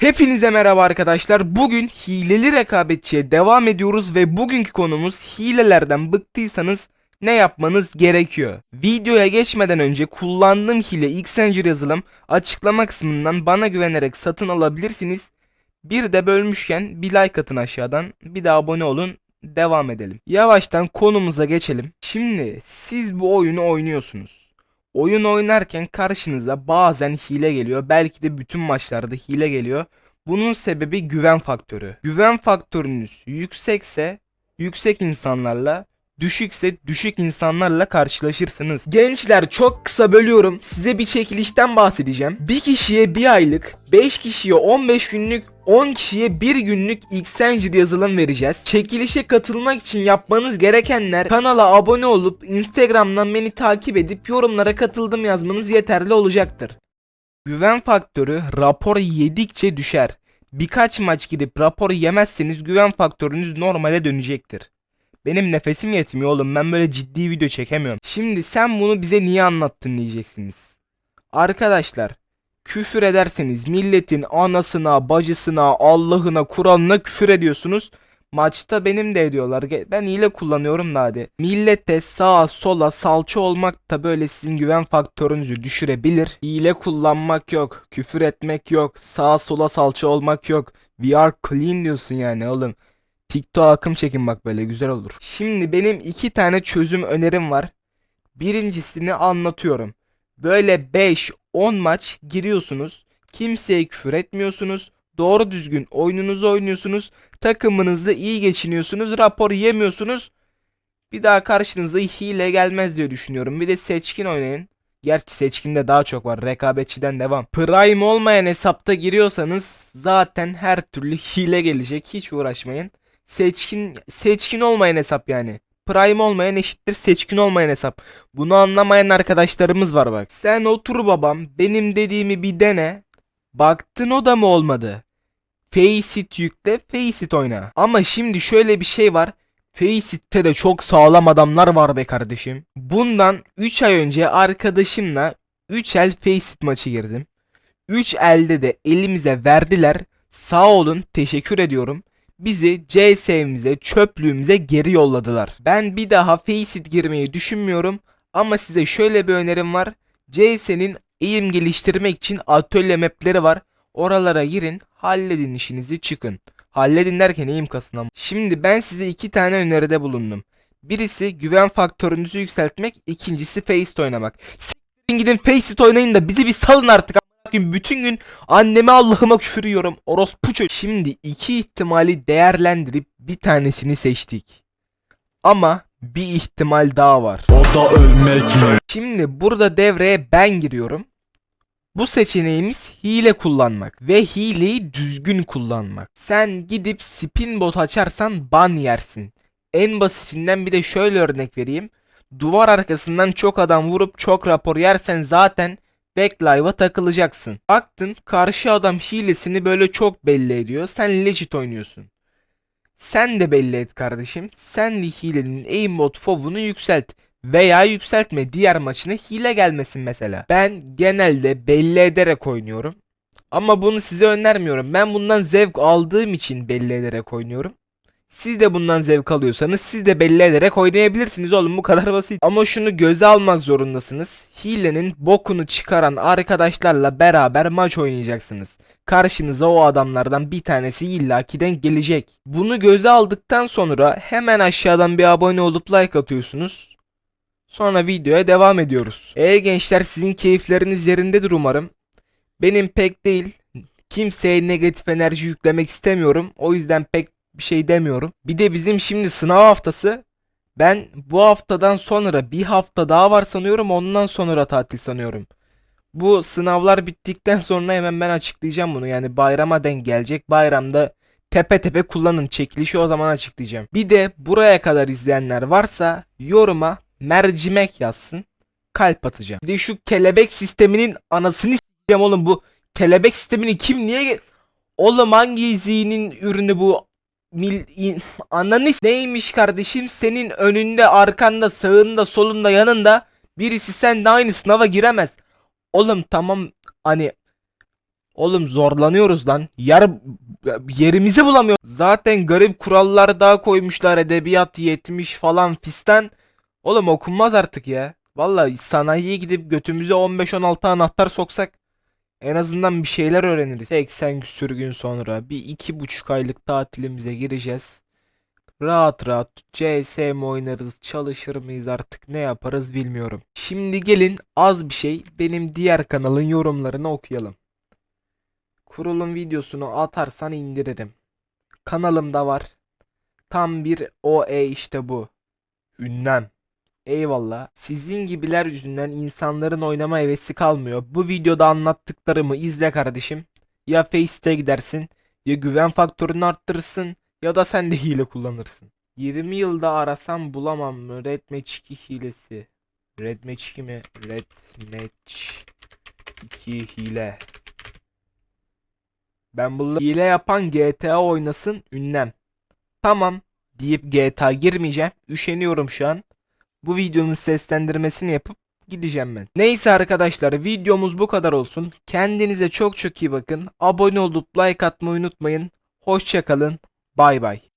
Hepinize merhaba arkadaşlar. Bugün hileli rekabetçiye devam ediyoruz ve bugünkü konumuz hilelerden bıktıysanız ne yapmanız gerekiyor? Videoya geçmeden önce kullandığım hile Xenger yazılım açıklama kısmından bana güvenerek satın alabilirsiniz. Bir de bölmüşken bir like atın aşağıdan. Bir de abone olun. Devam edelim. Yavaştan konumuza geçelim. Şimdi siz bu oyunu oynuyorsunuz. Oyun oynarken karşınıza bazen hile geliyor. Belki de bütün maçlarda hile geliyor. Bunun sebebi güven faktörü. Güven faktörünüz yüksekse yüksek insanlarla, düşükse düşük insanlarla karşılaşırsınız. Gençler çok kısa bölüyorum. Size bir çekilişten bahsedeceğim. Bir kişiye bir aylık, 5 kişiye 15 günlük 10 kişiye bir günlük Xengid yazılım vereceğiz. Çekilişe katılmak için yapmanız gerekenler kanala abone olup Instagram'dan beni takip edip yorumlara katıldım yazmanız yeterli olacaktır. Güven faktörü rapor yedikçe düşer. Birkaç maç gidip rapor yemezseniz güven faktörünüz normale dönecektir. Benim nefesim yetmiyor oğlum ben böyle ciddi video çekemiyorum. Şimdi sen bunu bize niye anlattın diyeceksiniz. Arkadaşlar küfür ederseniz milletin anasına, bacısına, Allah'ına, Kur'an'ına küfür ediyorsunuz. Maçta benim de ediyorlar. Ben hile kullanıyorum da hadi. Millete sağa sola salça olmak da böyle sizin güven faktörünüzü düşürebilir. Hile kullanmak yok. Küfür etmek yok. Sağa sola salça olmak yok. We are clean diyorsun yani oğlum. TikTok akım çekin bak böyle güzel olur. Şimdi benim iki tane çözüm önerim var. Birincisini anlatıyorum. Böyle 5-10 maç giriyorsunuz. Kimseye küfür etmiyorsunuz. Doğru düzgün oyununuzu oynuyorsunuz. Takımınızda iyi geçiniyorsunuz. Rapor yemiyorsunuz. Bir daha karşınıza hile gelmez diye düşünüyorum. Bir de seçkin oynayın. Gerçi seçkinde daha çok var. Rekabetçiden devam. Prime olmayan hesapta giriyorsanız zaten her türlü hile gelecek. Hiç uğraşmayın. Seçkin seçkin olmayan hesap yani. Prime olmayan eşittir seçkin olmayan hesap. Bunu anlamayan arkadaşlarımız var bak. Sen otur babam benim dediğimi bir dene. Baktın o da mı olmadı? Faceit yükle Faceit oyna. Ama şimdi şöyle bir şey var. Faceit'te de çok sağlam adamlar var be kardeşim. Bundan 3 ay önce arkadaşımla 3 el Faceit maçı girdim. 3 elde de elimize verdiler. Sağ olun teşekkür ediyorum. Bizi CS'mize çöplüğümüze geri yolladılar. Ben bir daha Faceit girmeyi düşünmüyorum. Ama size şöyle bir önerim var. CS'nin eğim geliştirmek için atölye mapleri var. Oralara girin, halledin işinizi çıkın. Halledin derken eğim kasın ama. Şimdi ben size iki tane öneride bulundum. Birisi güven faktörünüzü yükseltmek, ikincisi Faceit oynamak. Siktirin gidin Faceit oynayın da bizi bir salın artık. Koyayım. Bütün gün anneme Allah'ıma küfür yiyorum. Orospu çocuğu. Şimdi iki ihtimali değerlendirip bir tanesini seçtik. Ama bir ihtimal daha var. O da ölmek mi? Şimdi burada devreye ben giriyorum. Bu seçeneğimiz hile kullanmak ve hileyi düzgün kullanmak. Sen gidip spin bot açarsan ban yersin. En basitinden bir de şöyle örnek vereyim. Duvar arkasından çok adam vurup çok rapor yersen zaten backlive'a takılacaksın. Baktın karşı adam hilesini böyle çok belli ediyor. Sen legit oynuyorsun. Sen de belli et kardeşim. Sen de hilenin aimbot fovunu yükselt. Veya yükseltme diğer maçına hile gelmesin mesela. Ben genelde belli ederek oynuyorum. Ama bunu size önermiyorum. Ben bundan zevk aldığım için belli ederek oynuyorum. Siz de bundan zevk alıyorsanız siz de belli ederek oynayabilirsiniz oğlum bu kadar basit. Ama şunu göze almak zorundasınız. Hilenin bokunu çıkaran arkadaşlarla beraber maç oynayacaksınız. Karşınıza o adamlardan bir tanesi illakiden gelecek. Bunu göze aldıktan sonra hemen aşağıdan bir abone olup like atıyorsunuz. Sonra videoya devam ediyoruz. E gençler sizin keyifleriniz yerindedir umarım. Benim pek değil. Kimseye negatif enerji yüklemek istemiyorum. O yüzden pek bir şey demiyorum. Bir de bizim şimdi sınav haftası. Ben bu haftadan sonra bir hafta daha var sanıyorum. Ondan sonra tatil sanıyorum. Bu sınavlar bittikten sonra hemen ben açıklayacağım bunu. Yani bayrama denk gelecek. Bayramda tepe tepe kullanın. Çekilişi o zaman açıklayacağım. Bir de buraya kadar izleyenler varsa yoruma mercimek yazsın. Kalp atacağım. Bir de şu kelebek sisteminin anasını s**eceğim oğlum bu. Kelebek sistemini kim niye... Oğlum hangi zihnin ürünü bu? Mil, in- ananı s- neymiş kardeşim senin önünde arkanda sağında solunda yanında birisi sen de aynı sınava giremez. Oğlum tamam hani Oğlum zorlanıyoruz lan. Yer yerimizi bulamıyoruz. Zaten garip kurallar daha koymuşlar. Edebiyat 70 falan fistan. Oğlum okunmaz artık ya. Vallahi sanayiye gidip götümüze 15-16 anahtar soksak en azından bir şeyler öğreniriz. 80 küsür gün sonra bir iki buçuk aylık tatilimize gireceğiz. Rahat rahat CS mi oynarız, çalışır mıyız artık ne yaparız bilmiyorum. Şimdi gelin az bir şey benim diğer kanalın yorumlarını okuyalım. Kurulum videosunu atarsan indiririm. Kanalımda var. Tam bir OE işte bu. Ünlem. Eyvallah. Sizin gibiler yüzünden insanların oynama hevesi kalmıyor. Bu videoda anlattıklarımı izle kardeşim. Ya Face'te gidersin, ya güven faktörünü arttırırsın, ya da sen de hile kullanırsın. 20 yılda arasam bulamam mı? Red Match 2 hilesi. Red Match 2 mi? Red Match 2 hile. Ben bunları hile yapan GTA oynasın ünlem. Tamam deyip GTA girmeyeceğim. Üşeniyorum şu an. Bu videonun seslendirmesini yapıp gideceğim ben. Neyse arkadaşlar videomuz bu kadar olsun. Kendinize çok çok iyi bakın. Abone olup like atmayı unutmayın. Hoşçakalın. Bay bay.